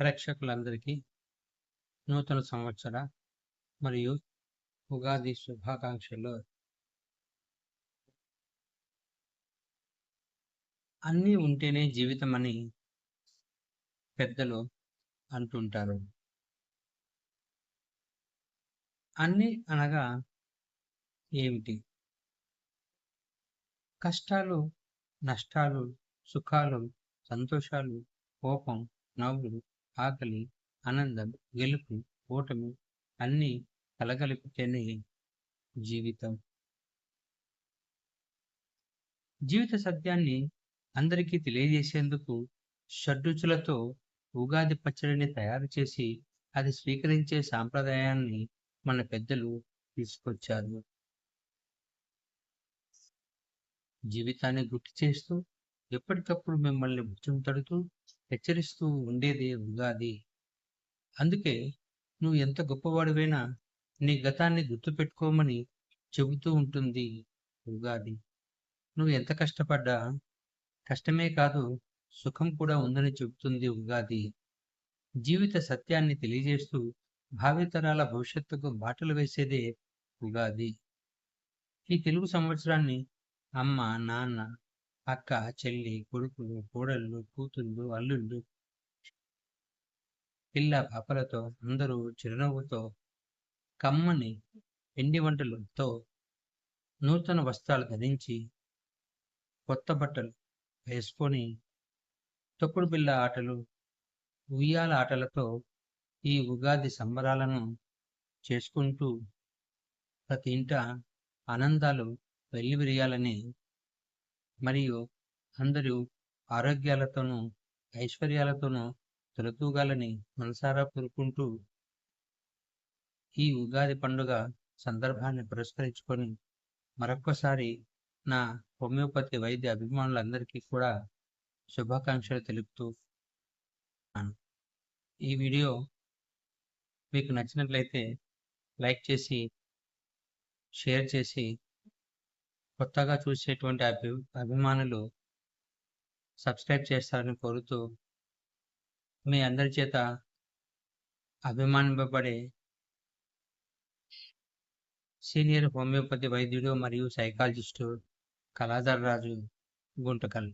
ప్రేక్షకులందరికీ నూతన సంవత్సర మరియు ఉగాది శుభాకాంక్షలు. అన్నీ ఉంటేనే జీవితం అని పెద్దలు అంటుంటారు. అన్నీ అనగా ఏమిటి? కష్టాలు నష్టాలు సుఖాలు సంతోషాలు కోపం నవ్వులు ఆకలి ఆనందం గెలుపు ఓటమి అన్నీ కలగలిపితేనే జీవితం. జీవిత సత్యాన్ని అందరికీ తెలియజేసేందుకు షడ్రుచులతో ఉగాది పచ్చడిని తయారు చేసి అది స్వీకరించే సాంప్రదాయాన్ని మన పెద్దలు తీసుకొచ్చారు. జీవితాన్ని గుర్తు చేస్తూ ఎప్పటికప్పుడు మిమ్మల్ని భుజం తడుతూ హెచ్చరిస్తూ ఉండేదే ఉగాది. అందుకే నువ్వు ఎంత గొప్పవాడివైనా నీ గతాన్ని గుర్తుపెట్టుకోమని చెబుతూ ఉంటుంది ఉగాది. నువ్వు ఎంత కష్టపడ్డా కష్టమే కాదు సుఖం కూడా ఉందని చెబుతుంది ఉగాది. జీవిత సత్యాన్ని తెలియజేస్తూ భావితరాల భవిష్యత్తుకు బాటలు వేసేదే ఉగాది. ఈ తెలుగు సంవత్సరాన్ని అమ్మ నాన్న అక్క చెల్లి కొడుకులు కోడళ్ళు కూతుళ్ళు అల్లుళ్ళు పిల్ల పాపలతో అందరూ చిరునవ్వుతో కమ్మని పిండి వంటలతో నూతన వస్త్రాలు ధరించి కొత్త బట్టలు వేసుకొని తొక్కుడు బిళ్ళ ఆటలు ఉయ్యాల ఆటలతో ఈ ఉగాది సంబరాలను చేసుకుంటూ ప్రతి ఇంట ఆనందాలు వెల్లివిరియాలని మరియు అందరూ ఆరోగ్యాలతోనూ ఐశ్వర్యాలతోనూ తొలతూగాలని మనసారా కోరుకుంటూ ఈ ఉగాది పండుగ సందర్భాన్ని పురస్కరించుకొని మరొక్కసారి నా హోమియోపతి వైద్య అభిమానులందరికీ కూడా శుభాకాంక్షలు తెలుపుతూ ఈ వీడియో మీకు నచ్చినట్లయితే లైక్ చేసి షేర్ చేసి కొత్తగా చూసేటువంటి అభి అభిమానులు సబ్స్క్రైబ్ చేస్తారని కోరుతూ మీ అందరి చేత అభిమానింపబడే సీనియర్ హోమియోపతి వైద్యుడు మరియు సైకాలజిస్టు కళాధర్ రాజు గుంటకల్.